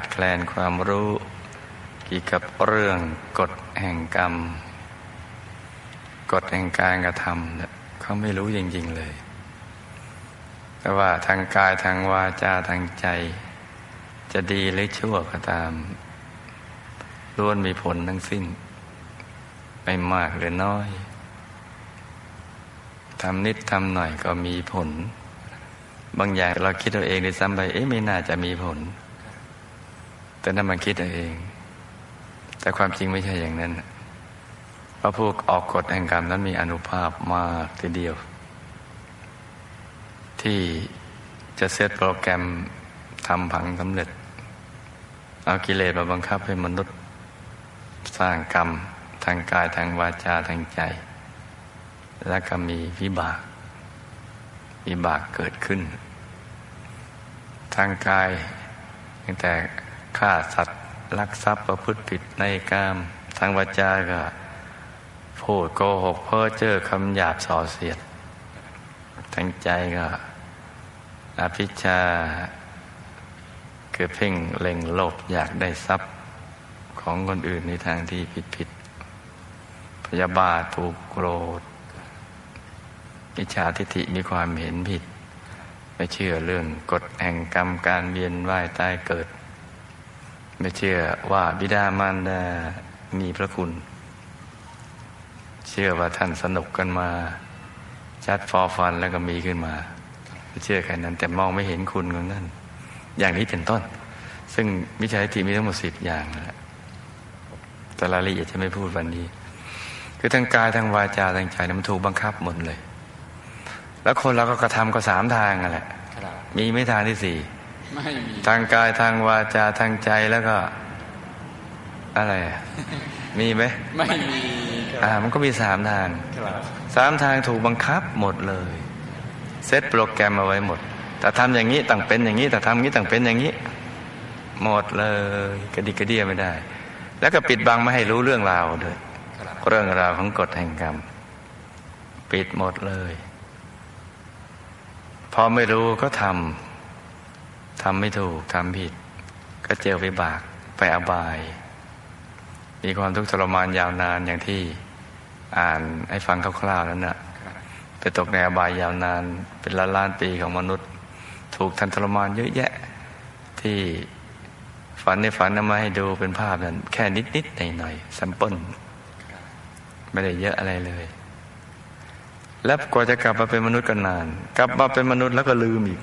ดแคลนความรู้เกี่ยวกับเรื่องกฎแห่งกรรม กฎแห่งการกระทำเนี่ยเขาไม่รู้จริง ๆ เลย แต่ว่าทางกายทางวาจาทางใจ จะดีหรือชั่วก็ตามล้วนมีผลทั้งสิ้น ไม่มากหรือน้อยทำนิดทำหน่อยก็มีผล บางอย่างเราคิดเอาเองในซ้ำไป เอ๊ะไม่น่าจะมีผล แต่นั่นมันคิดเอง แต่ความจริงไม่ใช่อย่างนั้นเพราะผู้ออกกฎแห่งกรรมนั้นมีอนุภาพมากทีเดียว ที่จะเซตโปรแกรมทำผังสำเร็จ เอากิเลสมาบังคับให้มนุษย์ สร้างกรรมทางกายทางวาจาทางใจ และก็มีวิบากวิบากเกิดขึ้น ทางกายตั้งแต่ ฆ่าสัตว์ลักทรัพย์ประพฤติผิดในกามทางวาจาก็พูดโกหกเพ้อเจ้อคำหยาบส่อเสียดทางใจก็อภิชาคือเพ่งเล็งโลภอยากได้ทรัพย์ของคนอื่นในทางที่ผิดผิดพยาบาทผูกโกรธอิจฉาทิฏฐิมีความเห็นผิด ไม่เชื่อเรื่องกฎแห่งกรรมการเวียนว่ายตายเกิด ไม่เชื่อว่าบิดามารดามีพระคุณ เชื่อว่าท่านสนุกกันมา ชัดฟอฟันแล้วก็มีขึ้นมาไม่เชื่อแค่นั้น แต่มองไม่เห็นคุณของนั่นอย่างนี้เป็นต้น ซึ่งมิจฉาทิฏฐิมีทั้งหมดสิบอย่างนะแต่รายละเอียดจะไม่พูดวันนี้ คือทางกายทางวาจาทางใจมันถูกบังคับหมดเลย แล้วคนเราก็กระทำก็สามทางนั่นแหละมีไม่ทางที่สี่ไม่มี ทางกายทางวาจาทางใจแล้วก็ อะไรอะมีไหมไม่มีอ่ามันก็มีสามทางครับสามทางถูกบังคับหมดเลย เซตโปรแกรมเอาไว้หมด แต่ทำอย่างนี้ต่างเป็นอย่างนี้ แต่ทำอย่างนี้ต่างเป็นอย่างนี้ หมดเลยกระดิกกระเดียไม่ได้ แล้วก็ปิดบังไม่ให้รู้เรื่องราวด้วยครับเรื่องราวของกฎแห่งกรรม ปิดหมดเลย พอไม่รู้ก็ทำ ทำไม่ถูกทำผิด ก็เจอวิบากไปอบาย มีความทุกข์ทรมานยาวนานอย่างที่อ่านให้ฟังคร่าวๆนั้นนะ่ะไปตกในอบายยาวนาน เป็นล้านล้านปีของมนุษย์ ถูกทันทรมานเยอะแยะที่ฝันในฝันนำมาให้ดูเป็นภาพนั้น แค่นิดๆหน่อยๆสัมปนไม่ได้เยอะอะไรเลย แล้วกว่าจะกลับมาเป็นมนุษย์ก็นาน กลับมาเป็นมนุษย์แล้วก็ลืมอีก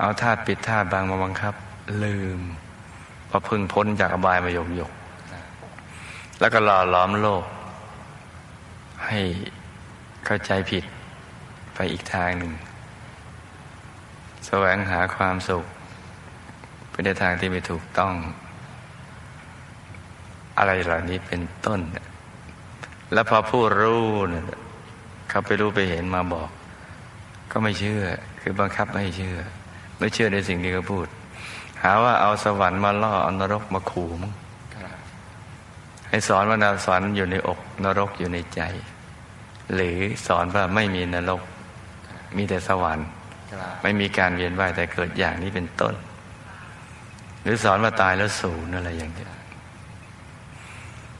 เอาธาตุปิดธาตุบางมาบังคับ ลืมพอพึ่งพ้นจากอบายมาหยกหยกแล้วก็หล่อหลอมโลก ให้เข้าใจผิดไปอีกทางหนึ่ง แสวงหาความสุขไปในทางที่ไม่ถูกต้อง อะไรเหล่านี้เป็นต้น แล้วพอผู้รู้เนี่ยเขาไปรู้ไปเห็นมาบอก ก็ไม่เชื่อ คือบังคับไม่เชื่อ ไม่เชื่อในสิ่งที่เขาพูด หาว่าเอาสวรรค์มาล่อเอานรกมาขู่มั้งให้สอนว่านาสวรรค์อยู่ในอก นรกอยู่ในใจ หรือสอนว่าไม่มีนรก มีแต่สวรรค์ ไม่มีการเวียนว่ายแต่เกิดอย่างนี้เป็นต้น หรือสอนว่าตายแล้วสูญอะไรอย่างนี้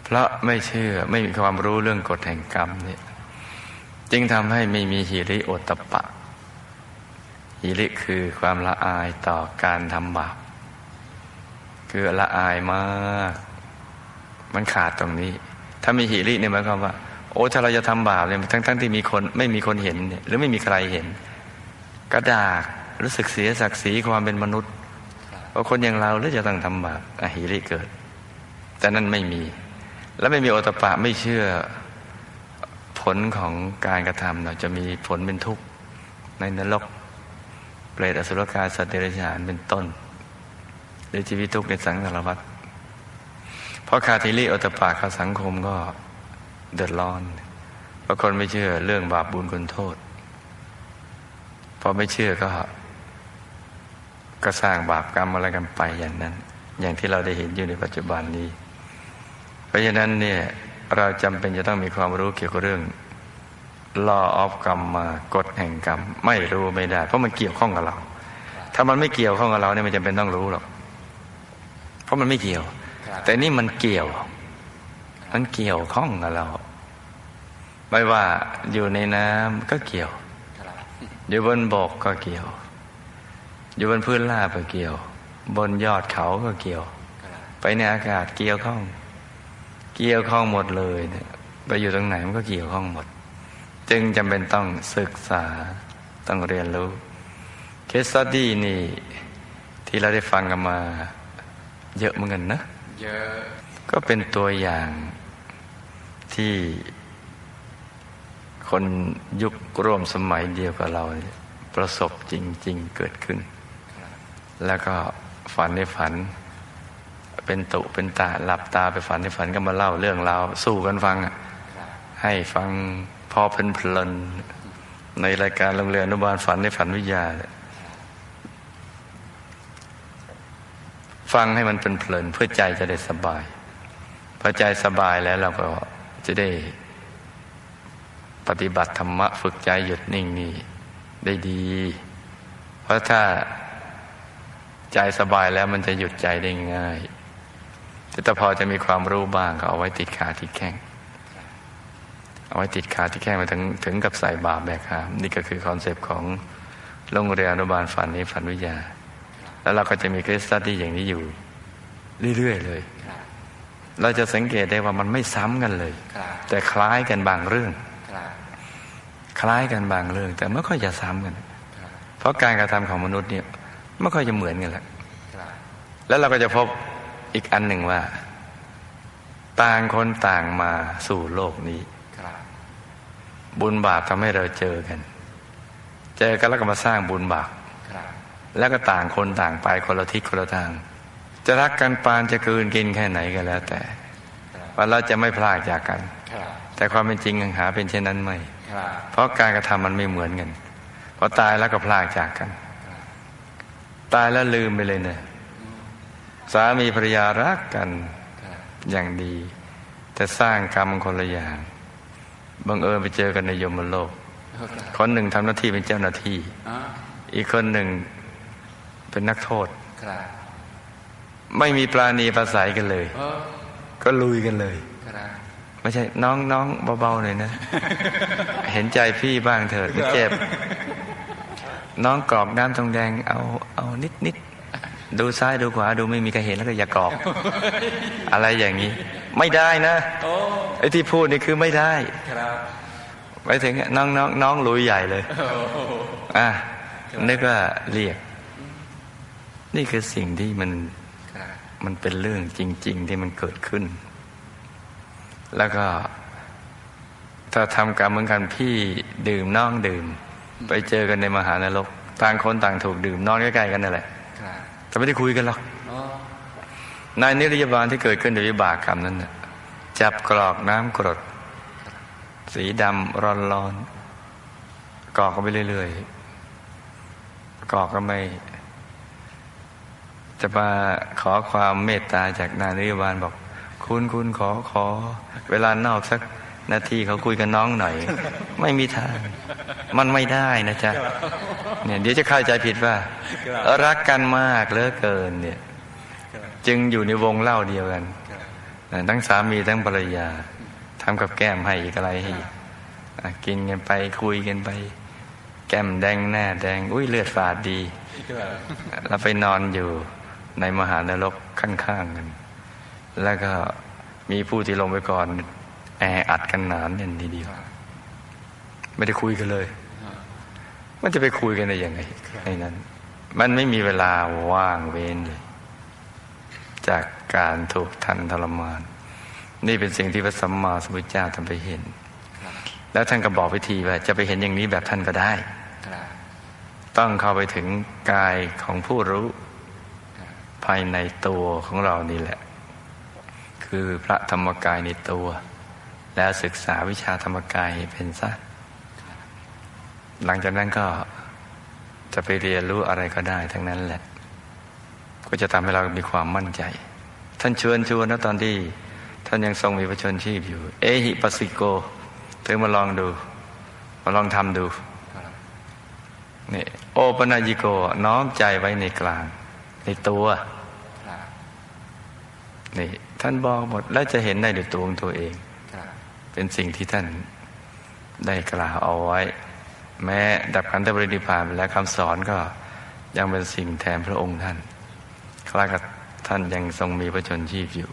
เพราะไม่เชื่อไม่มีความรู้เรื่องกฎแห่งกรรมเนี่ยจึงทำให้ไม่มีหิริโอตตปปะ หิริคือความละอายต่อการทำบาปคือละอายมาก มันขาดตรงนี้ ถ้ามีหิริเนี่ยหมายความว่า โอ้ถ้าเราจะทำบาปเนี่ยทั้งทั้งที่มีคนไม่มีคนเห็นเนี่ยหรือไม่มีใครเห็น กระดากรู้สึกเสียศักดิ์ศรีความเป็นมนุษย์ว่าคนอย่างเราหรือจะต้องทำบาปอหิริเกิด แต่นั่นไม่มี แล้วไม่มีโอตปะไม่เชื่อผลของการกระทำเราจะมีผลเป็นทุกข์ในนรก เปรตอสุรกายสัตว์เดรัจฉานเป็นต้นหรือชีวิตทุกข์ในสังสารวัฏเพราะขาทิริอตตปปะเข้าสังคมก็เดือดร้อนเพราะคนไม่เชื่อเรื่องบาปบุญคุณโทษพอไม่เชื่อก็ ก็สร้างบาปกรรมอะไรกันไปอย่างนั้น อย่างที่เราได้เห็นอยู่ในปัจจุบันนี้ เพราะฉะนั้นเนี่ยเราจำเป็นจะต้องมีความรู้เกี่ยวกับเรื่อง law of กรรมมากฎแห่งกรรม ไม่รู้ไม่ได้ เพราะมันเกี่ยวข้องกับเรา ถ้ามันไม่เกี่ยวข้องกับเราเนี่ยมันจำเป็นต้องรู้หรอกราะมันไม่เกี่ยวครับแต่นี่มันเกี่ยว มันเกี่ยวข้องกับเรา ไม่ว่าอยู่ในน้ำก็เกี่ยวครับอยู่บนบกก็เกี่ยว อยู่บนพื้นราบก็เกี่ยว บนยอดเขาก็เกี่ยวครับไปในอากาศเกี่ยวข้อง เกี่ยวข้องหมดเลยเนี่ยไปอยู่ตรงไหนมันก็เกี่ยวข้องหมด จึงจำเป็นต้องศึกษาต้องเรียนรู้ เคสตดี้นี่ที่เราได้ฟังกันมา เยอะเหมือนกันนะ เยอะ ก็เป็นตัวอย่างที่คนยุคร่วมสมัยเดียวกับเรา ประสบจริง ๆ เกิดขึ้น แล้วก็ฝันในฝัน เป็นตุเป็นตาหลับตาไปฝันในฝันก็มาเล่าเรื่องราวสู้กันฟังให้ฟัง พอเพลินในรายการโรงเรียนอนุบาลฝันในฝันวิทยา ฟังให้มันเป็นเพลินเพื่อใจจะได้สบายพอใจสบายแล้วเราก็จะได้ปฏิบัติธรรมะฝึกใจหยุดนิ่งนี่ได้ดี เพราะถ้าใจสบายแล้วมันจะหยุดใจได้ง่ายแต่พอจะมีความรู้บ้างก็เอาไว้ติดขาที่แข้ง เอาไว้ติดขาที่แข้งไปถึงถึงกับใส่บาปแบกหามนี่ก็คือคอนเซปต์ของโรงเรียนอนุบาลฝันนี้ฝันวิทยา แล้วเราก็จะมีเคสตัดดี้อย่างนี้อยู่เรื่อยๆเลย เราจะสังเกตได้ว่ามันไม่ซ้ำกันเลย แต่คล้ายกันบางเรื่อง คล้ายกันบางเรื่อง แต่ไม่ค่อยจะซ้ำกัน เพราะการกระทำของมนุษย์เนี่ยไม่ค่อยจะเหมือนกันแหละแล้วเราก็จะพบอีกอันหนึ่งว่า ต่างคนต่างมาสู่โลกนี้ บบุญบาปทำให้เราเจอกัน เจอกันแล้วก็มาสร้างบุญบาปครับแล้วก็ต่างคนต่างไปคนละทิศคนละทาง จะรักกันปานจะกลืนกินแค่ไหนก็แล้วแต่ครับว่าเราจะไม่พลากจากกันครับแต่ความเป็นจริงหาเป็นเช่นนั้นไม่ครับเพราะการกระทำมันไม่เหมือนกันพอตายแล้วก็พลากจากกัน ตายแล้วลืมไปเลยเนี่ยสามีภรรยารักกันครับอย่างดี แต่สร้างกรรมคนละอย่าง บังเอิญไปเจอกันในยมโลกครับคนหนึ่งทำหน้าที่เป็นเจ้าหน้าที่อ๋ออีกคนหนึ่งเป็นนักโทษครับไม่มีปราณีประสัยกันเลยเออก็ลุยกันเลยครับไม่ใช่น้องน้องเบาๆหน่อยนะ เห็นใจพี่บ้างเถิดไม่เจ็บ น้องกรอกน้ำทองแดงเอาเอานิดนิด ดูซ้ายดูขวาดูไม่มีใครเห็นแล้วก็อย่ากรอกอะไรอย่างนี้ ไม่ได้นะโอ้ไอ้ที่พูดนี่คือไม่ได้ครับไปถึงน้องน้องน้องลุยใหญ่เลยโอ้โหอะนึกว่าเรียก นี่คือสิ่งที่มันครับมันเป็นเรื่องจริง ๆ ที่มันเกิดขึ้น แล้วก็ถ้าทำกรรมเหมือนกันพี่ดื่มน้องดื่ม ไปเจอกันในมหานรกต่างคนต่างถูกดื่มนอนใกล้ๆกันนั่นแหละครับ แต่ไม่ได้คุยกันหรอกอ๋อในนิรยาบาลที่เกิดขึ้นโดยวิบากกรรมนั้นน่ะจับกรอกน้ำกรด สีดำร้อนๆกรอกกันไปเรื่อยๆกรอกก็ไม่ จะมาขอความเมตตาจากนายนิรยาบาลบอก คุณคุณขอขอ เวลานอกสักนาทีเขาคุยกับน้องหน่อย ไม่มีทาง มันไม่ได้นะจ๊ะ เนี่ยเดี๋ยวจะเข้าใจผิดว่า รักกันมากเหลือเกินเนี่ย จึงอยู่ในวงเล่าเดียวกันครับนะทั้งสามีทั้งภรรยาทำกับแก้มให้อีกอะไรให้อีกอะกินกันไปคุยกันไป แก้มแดงหน้าแดง อุ้ยเลือดฝาดดีครับแล้วไปนอนอยู่ในมหานรกข้างๆกัน แล้วก็มีผู้ที่ลงไปก่อน แออัดกันหนานเนี่ยทีเดียวไม่ได้คุยกันเลย มันจะไปคุยกันได้ยังไงในนั้น มันไม่มีเวลาว่างเว้นเลย จากการถูกทันทรมาน นี่เป็นสิ่งที่พระสัมมาสัมพุทธเจ้าท่านไปเห็นครับแล้วท่านก็บอกวิธีว่าจะไปเห็นอย่างนี้แบบท่านก็ได้ครับต้องเข้าไปถึงกายของผู้รู้ครับภายในตัวของเรานี่แหละ คือพระธรรมกายในตัว แล้วศึกษาวิชาธรรมกายให้เป็นซะ หลังจากนั้นก็จะไปเรียนรู้อะไรก็ได้ทั้งนั้นแหละ ก็จะทำให้เรามีความมั่นใจ ท่านชวนชวนนะตอนที่ท่านยังทรงมีพระชนชีพอยู่ เอหิปัสสิโกเธอมาลองดู มาลองทำดูครับนี่โอปนายิโกน้อมใจไว้ในกลาง ในตัวครับท่านบอกหมดและจะเห็นได้ด้วยตัวของตัวเองครับเป็นสิ่งที่ท่านได้กล่าวเอาไว้ แม้ดับขันธปรินิพพานไปแล้วคำสอนก็ยังเป็นสิ่งแทนพระองค์ท่านคล้ายกับท่านยังทรงมีพระชนชีพอยู่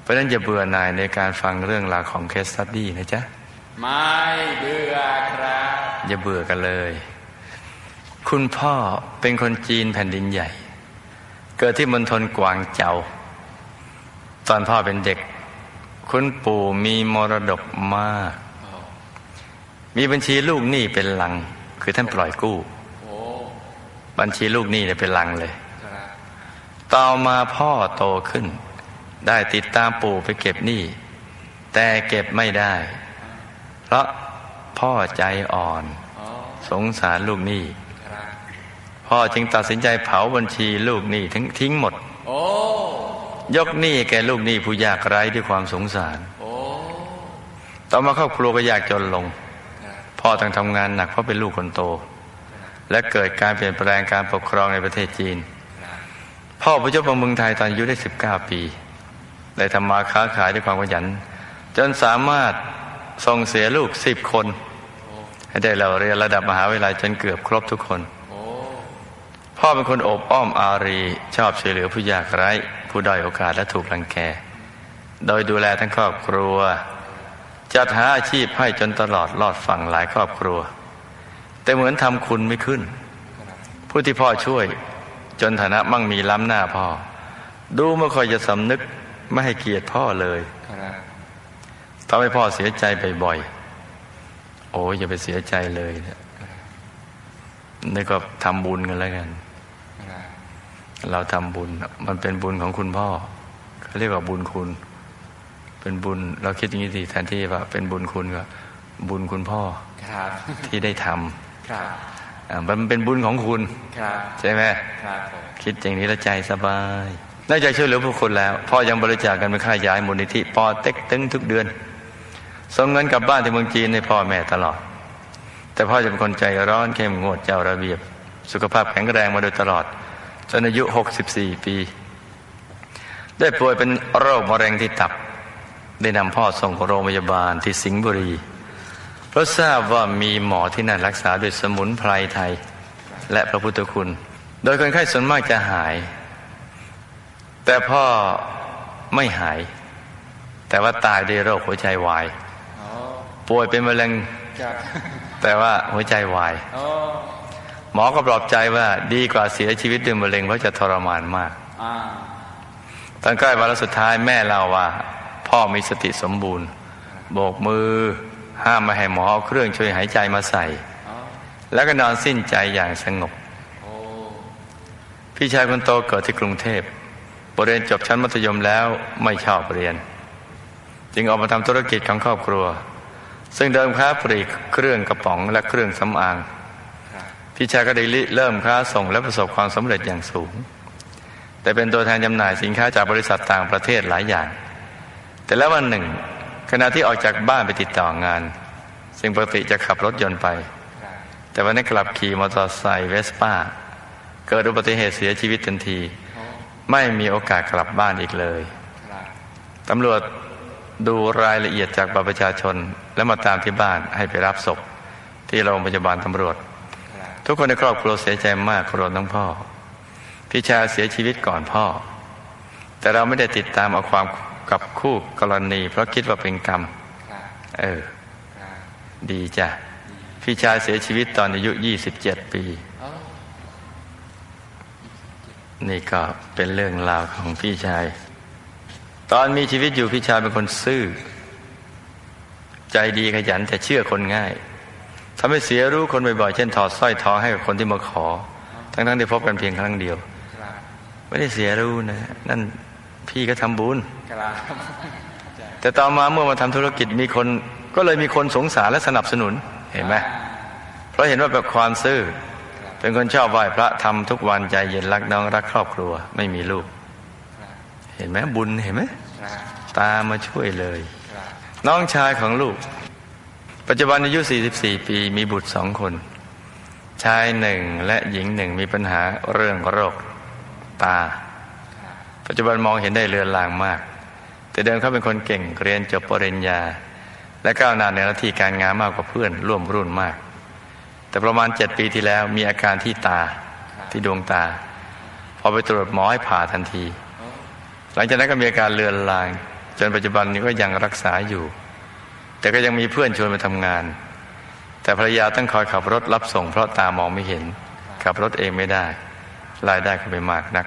เพราะฉะนั้นอย่าเบื่อหน่ายในการฟังเรื่องราวของเคสตัดดี้นะจ๊ะ ไม่เบื่อครับ อย่าเบื่อกันเลย คุณพ่อเป็นคนจีนแผ่นดินใหญ่ เกิดที่มณฑลกวางเจา ตอนพ่อเป็นเด็ก คุณปู่มีมรดกมาก มีบัญชีลูกหนี้เป็นหลัง คือท่านปล่อยกู้บัญชีลูกหนี้เนี่ยเป็นหลังเลย ต่อมาพ่อโตขึ้น ได้ติดตามปู่ไปเก็บหนี้ แต่เก็บไม่ได้ เพราะพ่อใจอ่อน สงสารลูกหนี้ พ่อจึงตัดสินใจเผาบัญชีลูกหนี้ทิ้งทิ้งหมด ยกหนี้แก่ลูกหนี้ผู้ยากไร้ด้วยความสงสาร ต่อมาครอบครัวก็ยากจนลง พ่อต้องทำงานหนักเพราะเป็นลูกคนโต และเกิดการเปลี่ยนแปลงการปกครองในประเทศจีน พ่อพระเจ้าปรเมืองไทยตอนอายุได้ 19 ปีได้ทำมาค้าขายด้วยความขยัน จนสามารถส่งเสียลูก10คน ให้ได้เราเรียนระดับมหาวิทยาลัยจนเกือบครบทุกคน พ่อเป็นคนอบอ้อมอารีชอบช่วยเหลือผู้ยากไร้ ผู้ด้อยโอกาสและถูกรังแก โดยดูแลทั้งครอบครัว จัดหาอาชีพให้จนตลอดรอดฝั่งหลายครอบครัว แต่เหมือนทำคุณไม่ขึ้น ผู้ที่พ่อช่วย จนฐานะมั่งมีล้ำหน้าพ่อ ดูไม่ค่อยจะสำนึกไม่ให้เกียรติพ่อเลยทำให้พ่อเสียใจบ่อยๆโอ้ยอย่าไปเสียใจเลยนี่ยนี่ก็ทำบุญกันแล้วกัน เราทำบุญ มันเป็นบุญของคุณพ่อเขาเรียกว่าบุญคุณ เป็นบุญ เราคิดอย่างนี้สิแทนที่ว่าเป็นบุญคุณก็บุญคุณพ่อครับที่ได้ทำครับอ่ามันเป็นบุญของคุณครับใช่ไหมครับผมคิดอย่างนี้แล้วใจสบายนอกจากช่วยเหลือผู้คนแล้ว พ่อยังบริจาคกันเป็นค่าย้ายมูลนิธิปอเต็กตึงทุกเดือนส่งเงินกลับบ้านที่เมืองจีนให้พ่อแม่ตลอด แต่พ่อจะเป็นคนใจร้อนเข้มงวดเจ้าระเบียบ สุขภาพแข็งแรงมาโดยตลอด จนอายุ 64 ปี ได้ป่วยเป็นโรคมะเร็งที่ตับ ได้นำพ่อส่งโรงพยาบาลที่สิงห์บุรี เพราะทราบว่ามีหมอที่นั่นรักษาด้วยสมุนไพรไทย และพระพุทธคุณ โดยคนไข้ส่วนมากจะหาย แต่พ่อไม่หาย แต่ว่าตายด้วยโรคหัวใจวายโอ้ป่วยเป็นมะเร็งครับแต่ว่าหัวใจวายโอ้หมอก็ปลอบใจว่าดีกว่าเสียชีวิตด้วยมะเร็งเพราะจะทรมานมากอ่าตอนใกล้วาระสุดท้ายแม่เล่าว่า พ่อมีสติสมบูรณ์ โบกมือ ห้ามไม่ให้หมอเอาเครื่องช่วยหายใจมาใส่ แล้วก็นอนสิ้นใจอย่างสงบ พี่ชายคนโตเกิดที่กรุงเทพบเรียนจบชั้นมัธยมแล้วไม่ชอบเรียน จึงออกมาทำธุรกิจของครอบครัว ซึ่งเดิมค้าปลีกเครื่องกระป๋องและเครื่องสำอาง พี่ชายก็ได้ริเริ่มค้าส่งและประสบความสำเร็จอย่างสูง แต่เป็นตัวแทนจำหน่ายสินค้าจากบริษัทต่างประเทศหลายอย่าง แต่แล้ววันหนึ่ง ขณะที่ออกจากบ้านไปติดต่องาน ซึ่งปกติจะขับรถยนต์ไป แต่วันนี้กลับขี่มอเตอร์ไซค์เวสป้า เกิดอุบัติเหตุเสียชีวิตทันที ไม่มีโอกาสกลับบ้านอีกเลยตำรวจดูรายละเอียดจากบัตรประชาชน แล้วมาตามที่บ้านให้ไปรับศพ ที่โรงพยาบาลตำรวจ ทุกคนในครอบครัวเสียใจมากรวมทั้งพ่อ พี่ชายเสียชีวิตก่อนพ่อ แต่เราไม่ได้ติดตามเอาความ กับคู่กรณี เพราะคิดว่าเป็นกรรมครับเออครับดีจ้ะ พี่ชายเสียชีวิตตอนอายุ 27 ปีโอ้นี่ก็เป็นเรื่องราวของพี่ชาย ตอนมีชีวิตอยู่พี่ชายเป็นคนซื่อ ใจดีขยันแต่เชื่อคนง่ายทำให้เสียรู้คนบ่อยๆ เช่นถอดสร้อยทองให้กับคนที่มาขอ ทั้งๆที่พบกันเพียงครั้งเดียวครับไม่ได้เสียรู้นะ นั่น พี่ก็ทำบุญครับแต่ต่อมาเมื่อมาทำธุรกิจมีคนก็เลยมีคนสงสารและสนับสนุนเห็นไหมเพราะเห็นว่าแบบความซื่อ เป็นคนชอบไหว้พระทำทุกวันใจเย็นรักน้องรักครอบครัว ไม่มีลูก เห็นไหมบุญเห็นไหมครับตามมาช่วยเลยครับน้องชายของลูก ปัจจุบันอายุ 44 ปีมีบุตรสองคน ชายหนึ่งและหญิงหนึ่งมีปัญหาเรื่องโรคตาครับ ปัจจุบันมองเห็นได้เลือนลางมาก แต่เดิมเขาเป็นคนเก่งเรียนจบปริญญา และก้าวหน้าในหน้าที่การงานมากกว่าเพื่อนร่วมรุ่นมาก แต่ประมาณเจ็ดปีที่แล้วมีอาการที่ตาที่ดวงตา พอไปตรวจหมอให้ผ่าทันที หลังจากนั้นก็มีอาการเลือนลาง จนปัจจุบันนี้ก็ยังรักษาอยู่ แต่ก็ยังมีเพื่อนชวนไปทำงาน แต่ภรรยาต้องคอยขับรถรับส่งเพราะตามองไม่เห็น ขับรถเองไม่ได้รายได้ก็ไม่มากนัก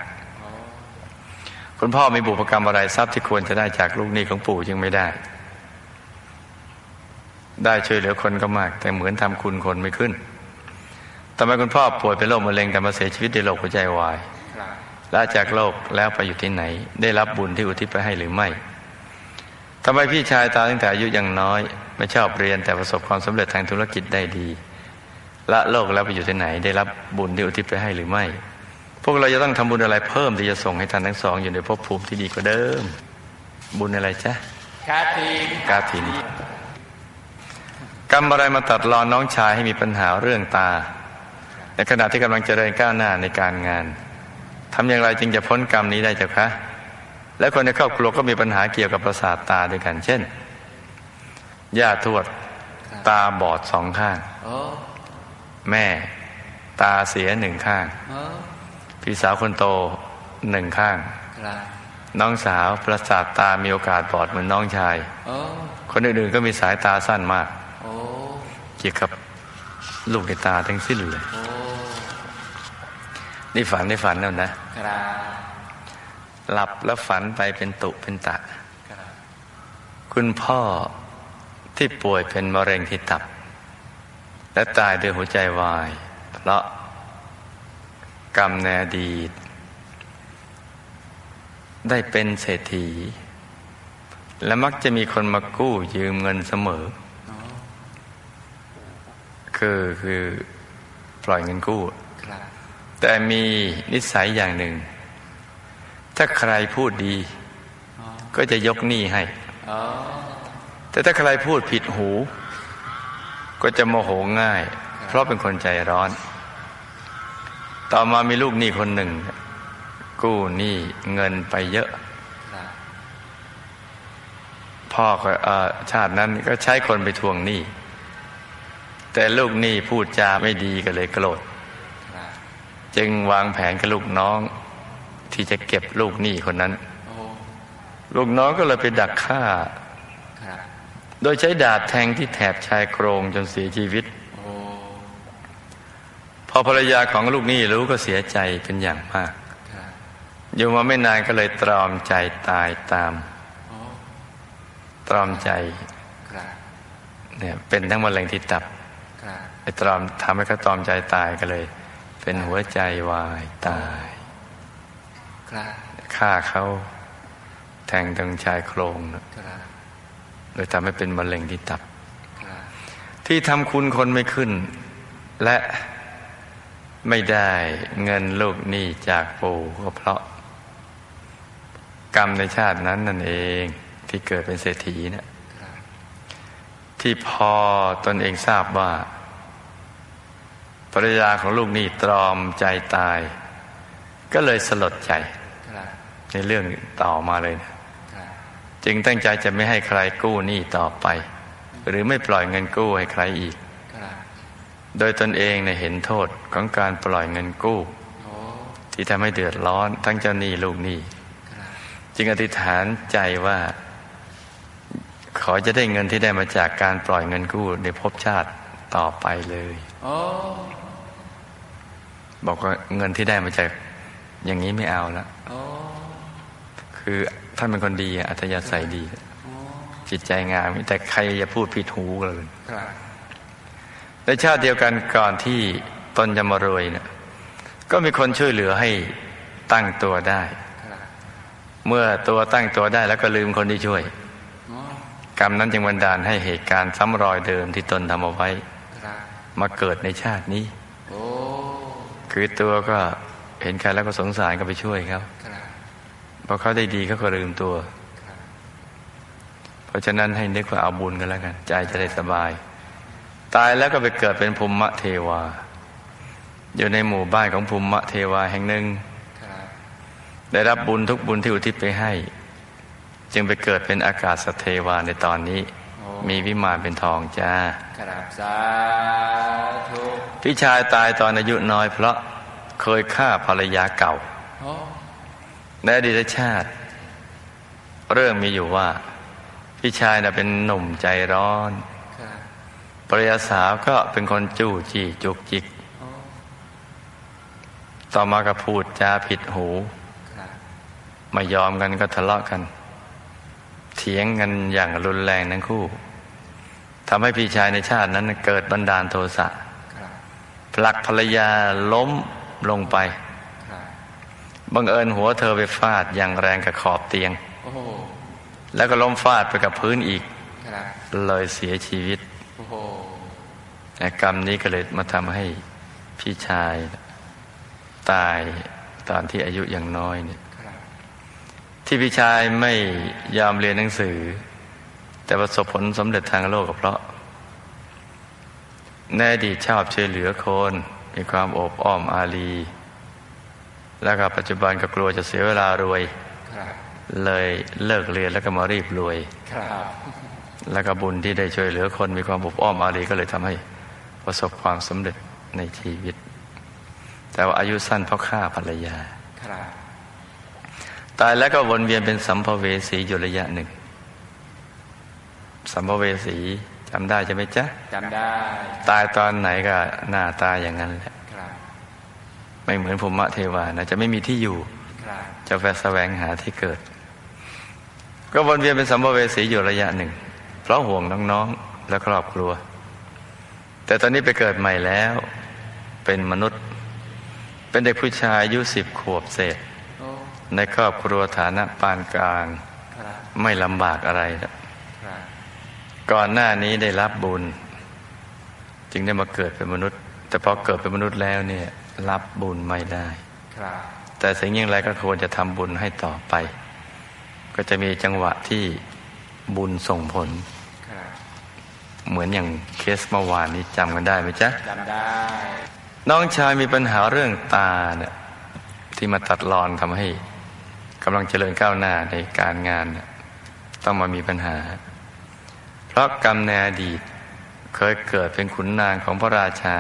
คุณพ่อมีบุพกรรมอะไรทรัพย์ที่ควรจะได้จากลูกหนี้ของปู่จึงไม่ได้ ได้ช่วยเหลือคนก็มาก แต่เหมือนทำคุณคนไม่ขึ้นทำไมคุณพ่อป่วยเป็นโรคมะเร็งแต่มาเสียชีวิตด้วยโรคหัวใจวายละจากโลกแล้วไปอยู่ที่ไหน ได้รับบุญที่อุทิศไปให้หรือไม่ทำไมพี่ชายตายตั้งแต่อายุยังน้อย ไม่ชอบเรียนแต่ประสบความสำเร็จทางธุรกิจได้ดี ละโลกแล้วไปอยู่ที่ไหน ได้รับบุญที่อุทิศไปให้หรือไม่ พวกเราจะต้องทำบุญอะไรเพิ่มที่จะส่งให้ท่านทั้งสอง อยู่ในภพภูมิที่ดีกว่าเดิม บุญอะไรจ๊ะคาทีนกาถินกรรมอะไรมาตัดรอนน้องชายให้มีปัญหาเรื่องตา ในขณะที่กำลังเจริญก้าวหน้าในการงานทำอย่างไรจึงจะพ้นกรรมนี้ได้เจ้าคะ และคนในครอบครัวก็มีปัญหาเกี่ยวกับประสาทตาด้วยกัน เช่นย่าทวดตาบอดสองข้างโอ้แม่ตาเสียหนึ่งข้างโอ้ พี่สาวคนโตหนึ่งข้างครับน้องสาวประสาทตามีโอกาสบอดเหมือนน้องชายโอ้คนอื่นๆก็มีสายตาสั้นมากโอ้เกี่ยวกับลูกในตาทั้งสิ้นเลยโอ้นี่ฝันในฝันนั่นนะครับหลับแล้วฝันไปเป็นตุเป็นตะครับคุณพ่อที่ป่วยเป็นมะเร็งที่ตับ และตายด้วยหัวใจวาย เพราะ กรรมในอดีต ได้เป็นเศรษฐี และมักจะมีคนมากู้ยืมเงินเสมอ คือคือปล่อยเงินกู้ แต่มีนิสัยอย่างหนึ่ง ถ้าใครพูดดี ก็จะยกหนี้ให้ แต่ถ้าใครพูดผิดหู ก็จะโมโหง่าย เพราะเป็นคนใจร้อน ต่อมามีลูกหนี้คนหนึ่ง กู้หนี้เงินไปเยอะ พ่อก็เอ่อชาตินั้นก็ใช้คนไปทวงหนี้ แต่ลูกหนี้พูดจาไม่ดีก็เลยโกรธจึงวางแผนกับลูกน้อง ที่จะเก็บลูกหนี้คนนั้น ลูกน้องก็เลยไปดักฆ่า โดยใช้ดาบแทงที่แถบชายโครงจนเสียชีวิต ภรรยาของลูกนี้รู้ก็เสียใจเป็นอย่างมาก อยู่มาไม่นานก็เลยตรอมใจตายตาม ตรอมใจเนี่ยเป็นทั้งมะเร็งที่ตับไอ้ตรอมทำให้เขาตรอมใจตายก็เลย เป็นหัวใจวายตายฆ่าเขาแทงตรงชายโครงนะครับเลยทำให้เป็นมะเร็งที่ตับ ที่ทำคุณคนไม่ขึ้น และ ไม่ได้เงินลูกหนี้จากปู่ก็เพราะ กรรมในชาตินั้นนั่นเองที่เกิดเป็นเศรษฐีเนี่ยที่พอตนเองทราบว่าภรรยาของลูกหนี้ตรอมใจตาย ก็เลยสลดใจ ในเรื่องต่อมาเลยนะจึงตั้งใจจะไม่ให้ใครกู้หนี้ต่อไป หรือไม่ปล่อยเงินกู้ให้ใครอีก โดยตนเองเนี่ยเห็นโทษของการปล่อยเงินกู้โอ้ที่ทำให้เดือดร้อนทั้งเจ้าหนี้ลูกหนี้ครับจึงอธิษฐานใจว่า ขอจะได้เงินที่ได้มาจากการปล่อยเงินกู้ในภพชาติต่อไปเลยโอ้บอกว่าเงินที่ได้มาจากอย่างนี้ไม่เอาละโอ้คือท่านเป็นคนดีอะอัธยาศัยดีโอ้จิตใจงามแต่ใครอย่าพูดผิดหูเลยครับ ในชาติเดียวกันก่อนที่ตนจะมารวยเนี่ยก็มีคนช่วยเหลือให้ตั้งตัวได้ เมื่อตัวตั้งตัวได้แล้วก็ลืมคนที่ช่วย กรรมนั้นจึงบันดาลให้เหตุการณ์ซ้ำรอยเดิมที่ตนทำเอาไว้ มาเกิดในชาตินี้ คือตัวก็เห็นใครแล้วก็สงสารก็ไปช่วยเขาครับพอเขาได้ดีเขาก็ลืมตัว เพราะฉะนั้นให้นึกว่าเอาบุญกันแล้วกัน ใจจะได้สบาย ตายแล้วก็ไปเกิดเป็นภูมิเทวา อยู่ในหมู่บ้านของภูมิเทวาแห่งหนึ่งครับทได้รับบุญทุกบุญที่อุทิศไปให้ จึงไปเกิดเป็นอากาศสเทวาในตอนนี้โอ้มีวิมานเป็นทองจ้ากราบสาธุพี่ชายตายตอนอายุน้อยเพราะเคยฆ่าภรรยาเก่าโอ้ในอดีตชาติ เรื่องมีอยู่ว่า พี่ชายน่ะเป็นหนุ่มใจร้อนครับ ภรรยาสาวก็เป็นคนจู้จี้จุกจิกโอ้ต่อมาก็พูดจาผิดหูครับไม่ยอมกันก็ทะเลาะกัน เถียงกันอย่างรุนแรงทั้งคู่ทำให้พี่ชายในชาตินั้นเกิดบันดาลโทสะครับผลักภรรยาล้มลงไปครับบังเอิญหัวเธอไปฟาดอย่างแรงกับขอบเตียงโอ้แล้วก็ล้มฟาดไปกับพื้นอีกครับเลยเสียชีวิตโอ้โหแต่ กรรมนี้ก็เลยมาทำให้พี่ชายตายตอนที่อายุยังน้อยเนี่ยครับที่พี่ชายไม่ยอมเรียนหนังสือ แต่ประสบผลสำเร็จทางโลกก็เพราะในอดีตชอบช่วยเหลือคน มีความโอบอ้อมอารี แล้วก็ปัจจุบันก็กลัวจะเสียเวลารวยครับเลยเลิกเรียนแล้วก็มารีบรวยครับ แล้วก็บุญที่ได้ช่วยเหลือคนมีความอบอ้อมอารีก็เลยทำให้ประสบความสำเร็จในชีวิต แต่ว่าอายุสั้นเพราะฆ่าภรรยาครับตายแล้วก็วนเวียนเป็นสัมภเวสีอยู่ระยะหนึ่ง สัมภเวสีจำได้ใช่ไหมจ๊ะจำได้ ตายตอนไหนก็หน้าตายอย่างนั้นแหละครับไม่เหมือนภูมิเทวานะจะไม่มีที่อยู่ครับจะแฝแสวงหาที่เกิด ก็วนเวียนเป็นสัมภเวสีอยู่ระยะหนึ่ง เพราะห่วงน้องๆและครอบครัว แต่ตอนนี้ไปเกิดใหม่แล้ว เป็นมนุษย์ เป็นเด็กผู้ชายอายุสิบขวบเศษ ในครอบครัวฐานะปานกลาง ไม่ลำบากอะไรรก่อนหน้านี้ได้รับบุญ จึงได้มาเกิดเป็นมนุษย์ แต่พอเกิดเป็นมนุษย์แล้วเนี่ยรับบุญไม่ได้แต่สิ่งยิ่งไรก็ควรจะทำบุญให้ต่อไป ก็จะมีจังหวะที่ บุญส่งผลครับเหมือนอย่างเคสเมื่อวานนี้จำกันได้ไหมจ๊ะจำได้ น้องชายมีปัญหาเรื่องตาเนี่ยที่มาตัดรอนทำให้กำลังเจริญก้าวหน้าในการงานเนี่ยต้องมามีปัญหา เพราะกรรมในอดีตเคยเกิดเป็นขุนนางของพระราชา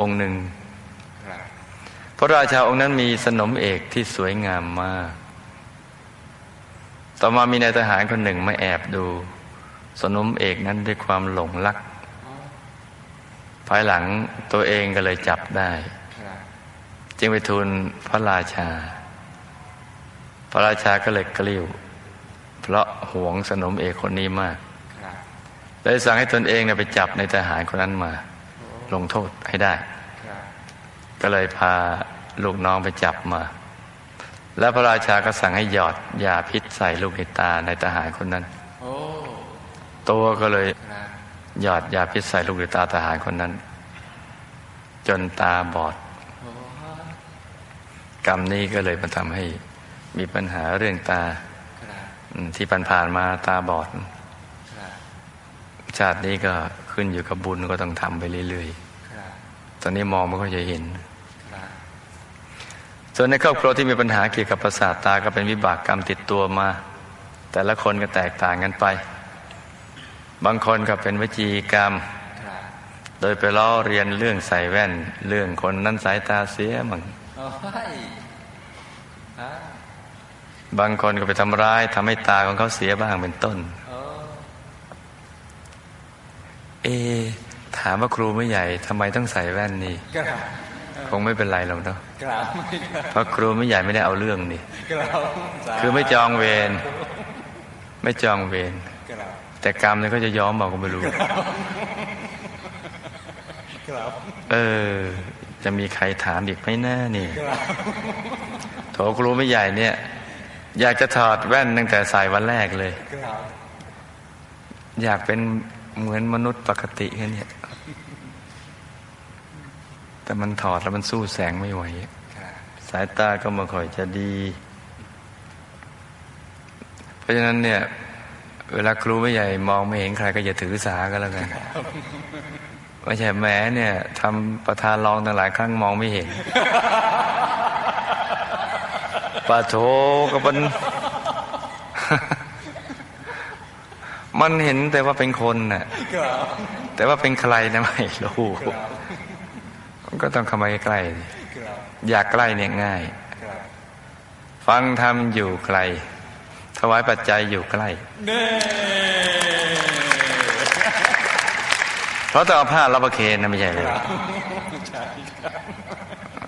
องค์หนึ่งครับพระราชาองค์นั้นมีสนมเอกที่สวยงามมาก ต่อมามีนายทหารคนหนึ่งมาแอบดู สนมเอกนั้นด้วยความหลงรัก ภายหลังตัวเองก็เลยจับได้ครับจึงไปทูลพระราชา พระราชาก็เลยกลิ้ว เพราะหวงสนมเอกคนนี้มากครับเลยสั่งให้ตนเองเนี่ยไปจับในทหารคนนั้นมา ลงโทษให้ได้ครับก็เลยพาลูกน้องไปจับมา แล้วพระราชาก็สั่งให้หยอดยาพิษใส่ลูกในตาในทหารคนนั้นโอ้ตัวก็เลยครับหยอดยาพิษใส่ลูกในตาทหารคนนั้น จนตาบอดโอ้กรรมนี้ก็เลยมาทำให้มีปัญหาเรื่องตาครับอืมที่ผ่านๆมาตาบอดครับชาตินี้ก็ขึ้นอยู่กับบุญก็ต้องทำไปเรื่อยครับๆตอนนี้มองไม่ค่อยจะเห็นครับ ส่วนในครอบครัวที่มีปัญหาเกี่ยวกับประสาทตาก็เป็นวิบากกรรมติดตัวมา แต่ละคนก็แตกต่างกันไป บางคนก็เป็นวจีกรรม โดยไปล้อเรียนเรื่องใส่แว่น เรื่องคนนั้นสายตาเสียมั่งบางคนก็ไปทำร้ายทำให้ตาของเขาเสียบ้างเป็นต้น เอ ถามว่าครูไม่ใหญ่ทำไมต้องใส่แว่นนี่ คงไม่เป็นไรหรอกเนาะ เพราะครูไม่ใหญ่ไม่ได้เอาเรื่องนี่กราบสาคือไม่จองเวรไม่จองเวรกราบแต่กรรมเนี่ยเขาจะย้อมบอกก็ไม่รู้กราบเออ จะมีใครถามอีกไหมแน่นี่กราบโถครูไม่ใหญ่เนี่ย อยากจะถอดแว่นตั้งแต่ใส่วันแรกเลยกราบอยากเป็นเหมือนมนุษย์ปกติแค่เนี้ย แต่มันถอดแล้วมันสู้แสงไม่ไหว สายตาก็ไม่ค่อยจะดี เพราะฉะนั้นเนี่ย เวลาครูไม่ใหญ่มองไม่เห็นใครก็อย่าถือสาก็แล้วกันไม่ใช่แหม้เนี่ยทำประธานรองตั้งหลายครั้งมองไม่เห็นปะโถก็มันมันเห็นแต่ว่าเป็นคนน่ะ แต่ว่าเป็นใครนะไม่รู้ มันก็ต้องเข้ามาใกล้ๆดิครับอยากใกล้เนี่ยง่ายครับฟังธรรมอยู่ไกล ถวายปัจจัยอยู่ใกล้เน่เพราะต้องเอาผ้ารับประเคนนะไม่ใช่เลยใช่ครับ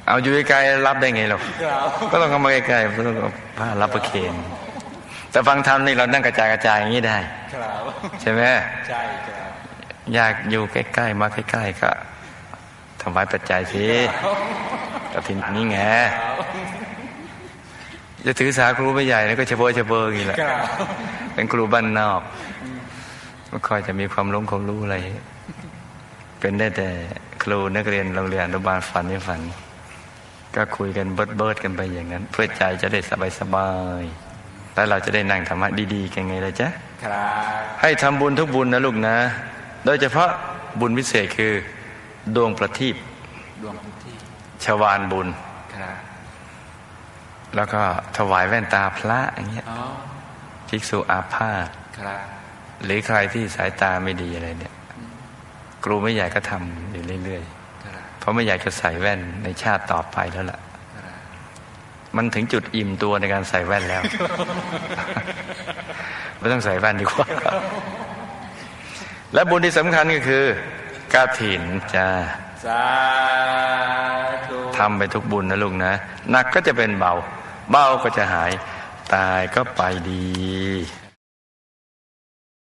เอาอยู่ไกลๆรับได้ไงหรอกครับก็ต้องเข้ามาใกล้ๆเพราะต้องเอาผ้ารับประเคนแต่ฟังธรรมนี่เรานั่งกระจายกระจายอย่างนี้ได้ ครับ ใช่ไหมใช่ครับ อยากอยู่ใกล้ ๆ มาใกล้ๆก็ ถวายปัจจัยสิกฐินนี่ไงจะถือสาครูไม่ใหญ่แล้วก็เฉบเฉบอย่างนี้แหละครับเป็นครูบ้านนอกไม่ค่อยจะมีความรู้ความรู้อะไร เป็นได้แต่ครูนักเรียนโรงเรียนอนุบาลฝันไม่ฝัน ก็คุยกันเบิดเบิดๆกันไปอย่างนั้น เพื่อใจจะได้สบายสบายๆแล้วเราจะได้นั่งธรรมะดีๆกันไงล่ะจ๊ะครับให้ทำบุญทุกบุญนะลูกนะ โดยเฉพาะบุญพิเศษคือ ดวงประทีปดวงพื้นที่ชวานบุญครับแล้วก็ถวายแว่นตาพระอย่างเงี้ยอ๋อภิกษุอาพาธครับหรือใครที่สายตาไม่ดีอะไรเนี่ยครูไม่ใหญ่ก็ทำอยู่เรื่อยครับๆเพราะไม่อยากจะใส่แว่นในชาติต่อไปแล้วล่ะครับมันถึงจุดอิ่มตัวในการใส่แว่นแล้ว ไม่ต้องใส่แว่นดีกว่า และบุญที่สำคัญก็คือ กาถินจ้าสาธุทำไปทุกบุญนะลุงนะหนักก็จะเป็นเบา เบาก็จะหาย ตายก็ไปดี